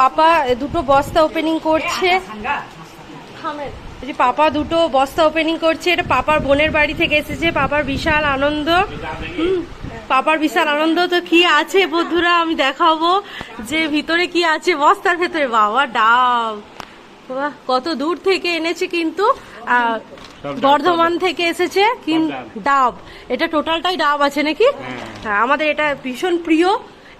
পাপা দুটো বস্তা ওপেনিং করছে। যে পাপা দুটো বস্তা ওপেনিং করছে এটা পাপার বোনের বাড়ি থেকে এসেছে পাপার বিশাল আনন্দ। পাপার বিশাল আনন্দ। তো কি আছে বন্ধুরা আমি দেখাবো যে ভিতরে কি আছে বস্তার ভেতরে। বাবা ডাব। কত দূর থেকে এনেছে কিন্তু বর্ধমান থেকে এসেছে ডাব। এটা টোটালটাই ডাব আছে নাকি? হ্যাঁ। আমাদের এটা ভীষণ প্রিয়।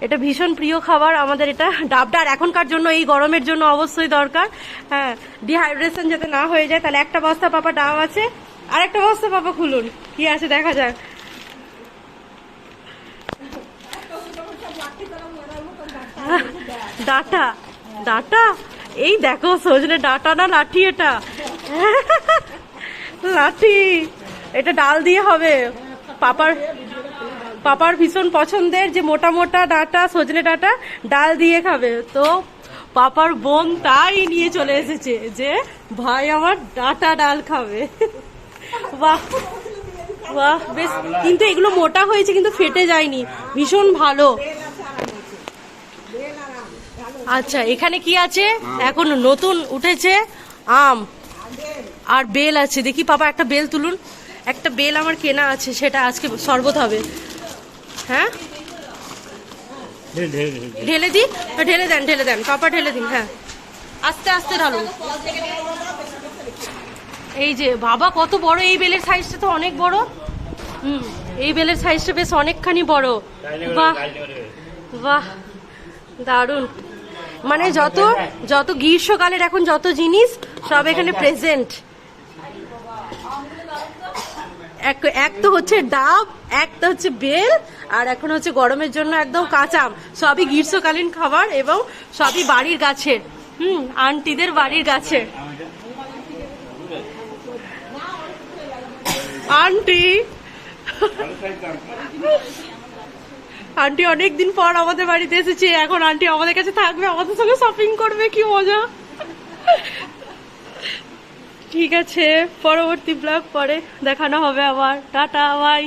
এটা ভীষণ প্রিয় খাবার, আমাদের এটা ডাবটা। আর এখনকার জন্য, এই গরমের জন্য অবশ্যই দরকার। হ্যাঁ ডিহাইড্রেশন যাতে না হয়ে যায়, তাহলে একটা বস্তা পাপা ডাব আছে। আর একটা বস্তা পাপা খুলুন, কি আছে দেখা যাক। Data data? এই দেখো, সজনে ডাটা না লাঠি এটা? লাঠি, এটা ডাল দিয়ে হবে। পাপার পাপার ভীষণ পছন্দের যে মোটা মোটা ডাটা সজনে ডাটা ডাল দিয়ে খাবে। তো পাপার বোন তাই নিয়ে চলে এসেছে যে ভাই আমার ডাটা ডাল খাবে। বাহ বাহ বেশ। কিন্তু এগুলো মোটা হয়েছে কিন্তু ফেটে যায়নি। ভীষণ ভালো। আচ্ছা এখানে কি আছে? এখন নতুন উঠেছে আম। আর বেল আছে। দেখি পাপা একটা বেল তুলুন। একটা বেল আমার কেনা আছে সেটা আজকে শরবত হবে। হ্যাঁ? ঢেলে দিই ঢেলে। দেন ঢেলে দেন। পাপা ঢেলে দিন হ্যাঁ। আস্তে আস্তে ঢালুন। এই যে বাবা কত বড় এই বেলের সাইজটা তো অনেক বড়। হুম এই বেলের সাইজটা বেশ অনেকখানি বড়। বাহ। বাহ দারুণ। মানে যত যত গ্রীষ্মকালের এখন যত জিনিস সব এখানে প্রেজেন্ট এক এক তো হচ্ছে ডাব, এক তো হচ্ছে বেল, আর এখন হচ্ছে গরমের জন্য একদম কাঁচা আম। সবই গ্রীষ্মকালীন খাবার এবং সবই বাড়ির গাছের। হুম, আন্টিদের বাড়ির গাছের। আন্টি! আন্টি অনেক দিন পর আমাদের বাড়িতে এসেছে। এখন আন্টি আমাদের কাছে থাকবে, আমাদের সঙ্গে শপিং করবে, কি মজা। ঠিক আছে পরবর্তী ব্লগ পরে দেখানো হবে আবার। Tata bye